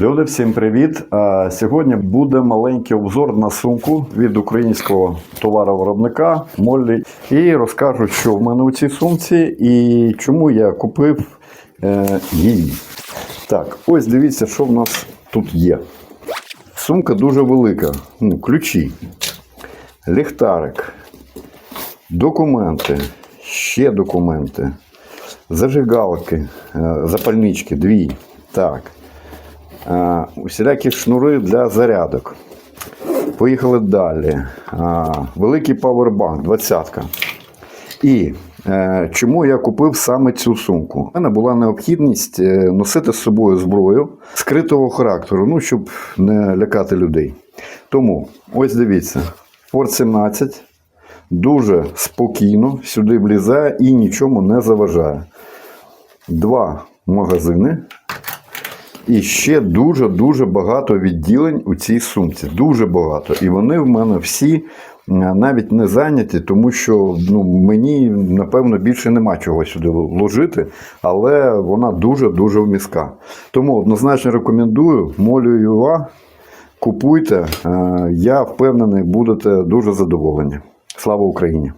Люди, всім привіт! Сьогодні буде маленький обзор на сумку від українського товаровиробника Моллі. І розкажу, що в мене у цій сумці і чому я купив е, її. Так, ось дивіться, що в нас тут є. Сумка дуже велика. Ну, ключі, ліхтарик, документи, ще документи, зажигалки, е, запальнички, дві. Так. Е, усілякі шнури для зарядок. Поїхали далі. Великий павербанк, 20-ка. І е, чому я купив саме цю сумку? У мене була необхідність е, носити з собою зброю скритого характеру, ну, щоб не лякати людей. Тому, ось дивіться, Ford 17 дуже спокійно сюди влізає і нічому не заважає. Два магазини. І ще дуже-дуже багато відділень у цій сумці. Дуже багато. І вони в мене всі е, навіть не зайняті, тому що ну, мені, напевно, більше нема чого сюди вложити, але вона дуже-дуже вміска. Тому однозначно рекомендую, молю ЮА, купуйте. Е, Я впевнений, будете дуже задоволені. Слава Україні!